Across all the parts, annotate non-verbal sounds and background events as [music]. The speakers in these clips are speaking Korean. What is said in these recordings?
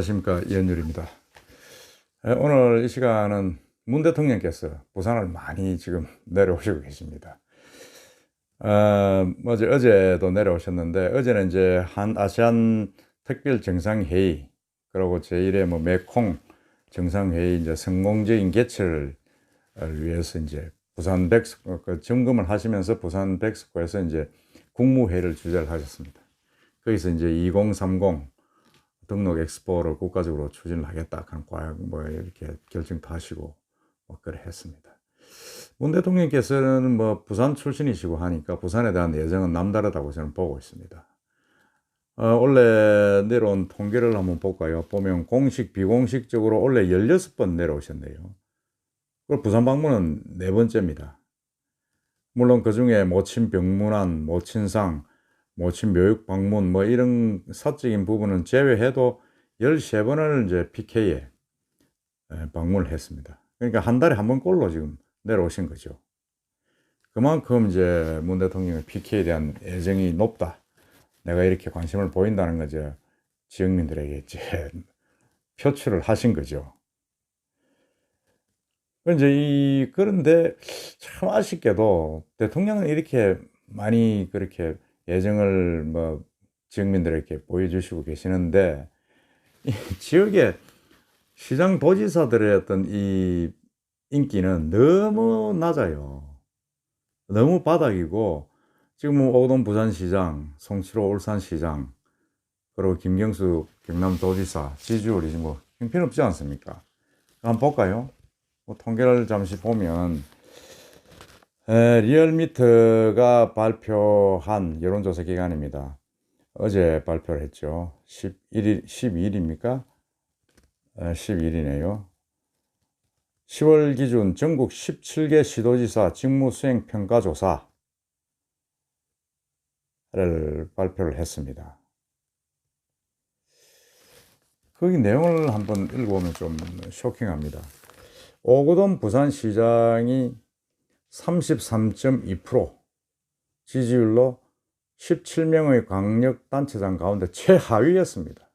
안녕하십니까 이현율입니다. 에, 오늘 이 시간은 문 대통령께서 부산을 많이 지금 내려오시고 계십니다. 어, 어제 어제도 내려오셨는데 어제는 이제 한 아시안 특별 정상회의 그리고 제1회 뭐 메콩 정상회의 이제 성공적인 개최를 위해서 이제 부산 백스코 그 점검을 하시면서 부산 백스코에서 이제 국무회의를 주재를 하셨습니다. 거기서 이제 2030 등록 엑스포를 국가적으로 추진을 하겠다. 그런 과약 뭐 이렇게 결정도 하시고 뭐 그래 했습니다. 문 대통령께서는 뭐 부산 출신이시고 하니까 부산에 대한 예정은 남다르다고 저는 보고 있습니다. 어, 원래 내려온 통계를 한번 볼까요? 보면 공식, 비공식적으로 원래 16번 내려오셨네요. 그리고 부산 방문은 네 번째입니다. 물론 그 중에 모친 병문안, 모친상, 모친 묘육 방문 뭐 이런 사적인 부분은 제외해도 13번을 이제 PK에 방문을 했습니다. 그러니까 한 달에 한 번 꼴로 지금 내려오신 거죠. 그만큼 이제 문 대통령의 PK에 대한 애정이 높다. 내가 이렇게 관심을 보인다는 거죠. 지역민들에게 이제 [laughs] 표출을 하신 거죠. 이제 이 그런데 참 아쉽게도 대통령은 이렇게 많이 그렇게 예정을 뭐 지역민들에게 보여주시고 계시는데 이 지역의 시장 도지사들의 어떤 이 인기는 너무 낮아요. 너무 바닥이고 지금 뭐 오동 부산시장, 송치로 울산시장, 그리고 김경수 경남도지사 지지율이 뭐 형편없지 않습니까? 한번 볼까요? 뭐 통계를 잠시 보면 에, 리얼미터가 발표한 여론조사 기간입니다. 어제 발표를 했죠. 11일, 12일입니까? 에, 12일이네요. 10월 기준 전국 17개 시도지사 직무수행 평가조사를 발표를 했습니다. 거기 내용을 한번 읽어보면 좀 쇼킹합니다. 오고돈 부산시장이 33.2% 지지율로 17명의 광역단체장 가운데 최하위였습니다.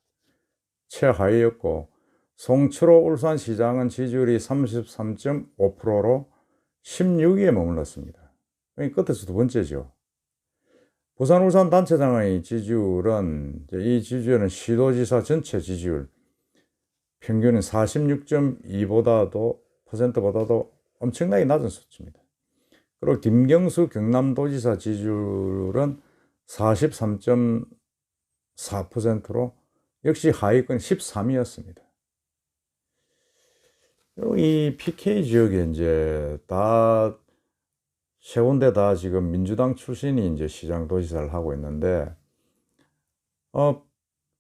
최하위였고 송철호 울산시장은 지지율이 33.5%로 16위에 머물렀습니다. 끝에서 두 번째죠. 부산 울산 단체장의 지지율은 이 지지율은 시도지사 전체 지지율 평균은 46.2보다도 퍼센트보다도 엄청나게 낮은 수치입니다. 그리고 김경수 경남도지사 지지율은 43.4%로 역시 하위권 13위였습니다. 이 PK 지역에 이제 다 세 군데 다 지금 민주당 출신이 이제 시장 도지사를 하고 있는데 어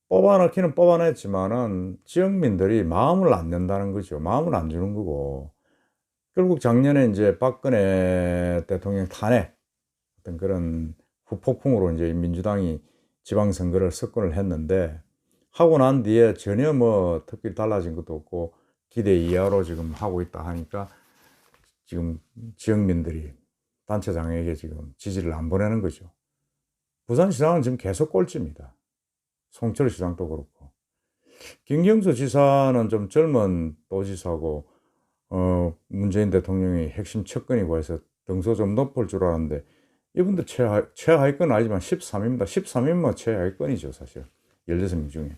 뽑아넣기는 뽑아냈지만은 지역민들이 마음을 안 낸다는 거죠. 마음을 안 주는 거고 결국 작년에 이제 박근혜 대통령 탄핵 어떤 그런 후폭풍으로 이제 민주당이 지방선거를 석권을 했는데 하고 난 뒤에 전혀 뭐 특별히 달라진 것도 없고 기대 이하로 지금 하고 있다 하니까 지금 지역민들이 단체장에게 지금 지지를 안 보내는 거죠. 부산시장은 지금 계속 꼴찌입니다. 송철시장도 그렇고. 김경수 지사는 좀 젊은 도지사고, 어, 문재인 대통령이 핵심 측근이고 해서 등소 좀 높을 줄 알았는데, 이분도 최하, 최하위권 아니지만 13위입니다. 13위면 최하위권이죠, 사실. 16명 중에.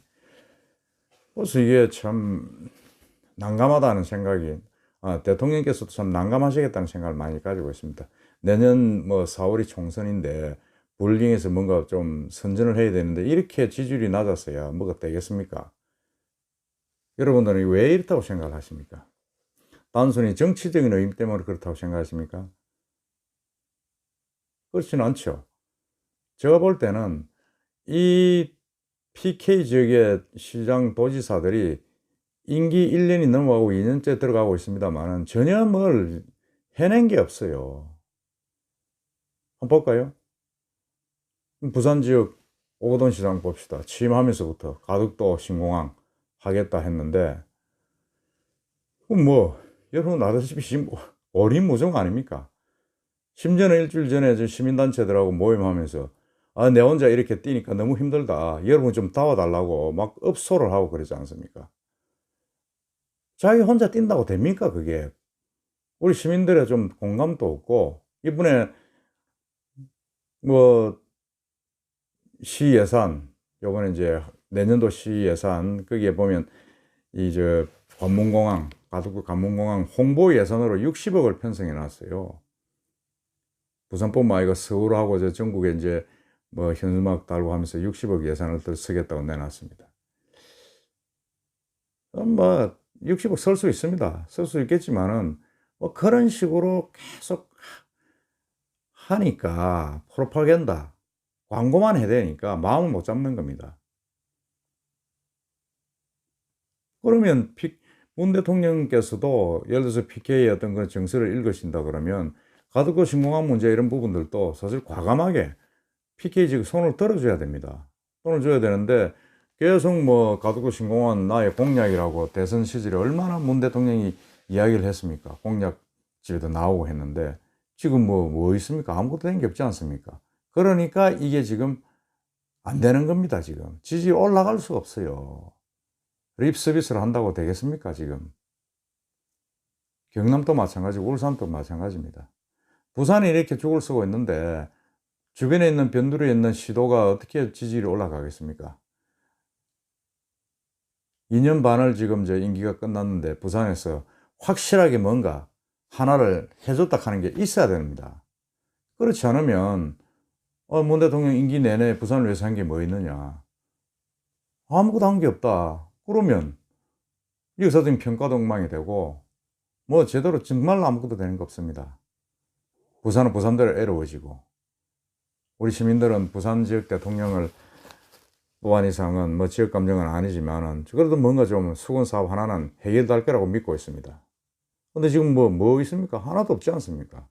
그래서 이게 참, 난감하다는 생각이 아, 대통령께서도 참 난감하시겠다는 생각을 많이 가지고 있습니다. 내년 뭐 4월이 총선인데 불링에서 뭔가 좀 선전을 해야 되는데 이렇게 지지율이 낮았어야 뭐가 되겠습니까? 여러분들은 왜 이렇다고 생각을 하십니까? 단순히 정치적인 의미 때문에 그렇다고 생각하십니까? 그렇지는 않죠. 제가 볼 때는 이 PK 지역의 시장 도지사들이 임기 1년이 넘어가고 2년째 들어가고 있습니다만 전혀 뭘 해낸 게 없어요. 한번 볼까요? 부산 지역 오거돈 시장 봅시다. 취임하면서부터 가덕도 신공항 하겠다 했는데 뭐 여러분 아시다시피 어린 무정 아닙니까? 심지어는 일주일 전에 시민단체들하고 모임하면서 아, 내 혼자 이렇게 뛰니까 너무 힘들다. 여러분 좀 도와달라고 막 업소를 하고 그러지 않습니까? 자기 혼자 뛴다고 됩니까, 그게? 우리 시민들의 좀 공감도 없고, 이번에 뭐, 시 예산, 요번에 이제 내년도 시 예산, 거기에 보면 이 저 관문공항, 가덕구 관문공항 홍보 예산으로 60억을 편성해 놨어요. 부산뿐만 아니고 서울하고 저 전국에 이제 뭐 현수막 달고 하면서 60억 예산을 더 쓰겠다고 내놨습니다. 그럼 뭐 60억 쓸 수 있습니다. 쓸 수 있겠지만은 뭐 그런 식으로 계속 하니까 프로파간다 광고만 해야 되니까 마음을 못 잡는 겁니다. 그러면 피, 문 대통령께서도 예를 들어서 PK의 어떤 그런 정서를 읽으신다 그러면 가덕도 신공항 문제 이런 부분들도 사실 과감하게 PK 지금 손을 들어줘야 됩니다. 손을 줘야 되는데 계속 뭐 가덕도 신공항 나의 공약이라고 대선 시절에 얼마나 문 대통령이 이야기를 했습니까? 공약집에도 나오고 했는데 지금 뭐, 뭐 있습니까? 아무것도 된 게 없지 않습니까? 그러니까 이게 지금 안 되는 겁니다, 지금. 지지 올라갈 수가 없어요. 립 서비스를 한다고 되겠습니까, 지금? 경남도 마찬가지고 울산도 마찬가지입니다. 부산이 이렇게 죽을 쓰고 있는데 주변에 있는 변두리에 있는 시도가 어떻게 지지율이 올라가겠습니까? 2년 반을 지금 저 임기가 끝났는데 부산에서 확실하게 뭔가 하나를 해줬다 하는 게 있어야 됩니다. 그렇지 않으면 어, 문 대통령 임기 내내 부산을 위해서 한 게 뭐 있느냐? 아무것도 한 게 없다. 그러면 여기서 지금 평가도 엉망이 되고 뭐 제대로 정말 아무것도 되는 거 없습니다. 부산은 부산대로 애로워지고 우리 시민들은 부산 지역 대통령을 뽑안 이상은 뭐 지역 감정은 아니지만은 그래도 뭔가 좀 수건 사업 하나는 해결될 거라고 믿고 있습니다. 근데 지금 뭐, 뭐 있습니까? 하나도 없지 않습니까?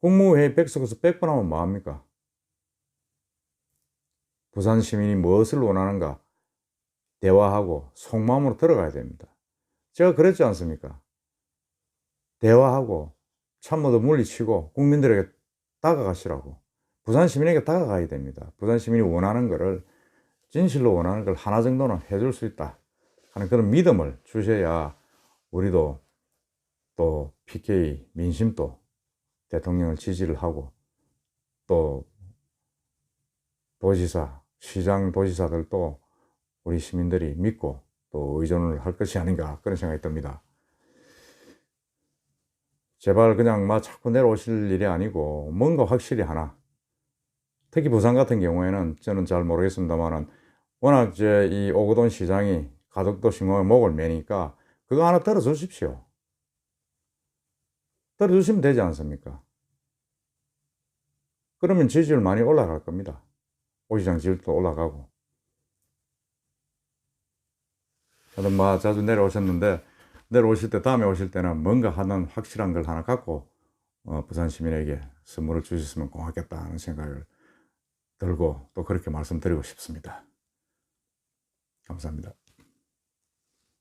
국무회의 백석에서 100번 하면 뭐합니까? 부산 시민이 무엇을 원하는가? 대화하고 속마음으로 들어가야 됩니다. 제가 그랬지 않습니까? 대화하고 참모도 물리치고 국민들에게 다가가시라고. 부산 시민에게 다가가야 됩니다. 부산 시민이 원하는 것을 진실로 원하는 걸 하나 정도는 해줄 수 있다 하는 그런 믿음을 주셔야 우리도 또 PK 민심도 대통령을 지지를 하고 또 도지사, 시장 도지사들도 우리 시민들이 믿고 또 의존을 할 것이 아닌가 그런 생각이 듭니다. 제발 그냥 막 자꾸 내려오실 일이 아니고 뭔가 확실히 하나 특히 부산 같은 경우에는 저는 잘 모르겠습니다만은 워낙 이제 이 오거돈 시장이 가덕도 신공에 목을 매니까 그거 하나 들어주십시오. 들어주시면 되지 않습니까? 그러면 지지율 많이 올라갈 겁니다. 오 시장 지지율도 올라가고. 하여튼 뭐 자주 내려오셨는데 내려오실 때 다음에 오실 때는 뭔가 하는 확실한 걸 하나 갖고 어, 부산 시민에게 선물을 주셨으면 고맙겠다 하는 생각을 들고 또 그렇게 말씀드리고 싶습니다. 감사합니다.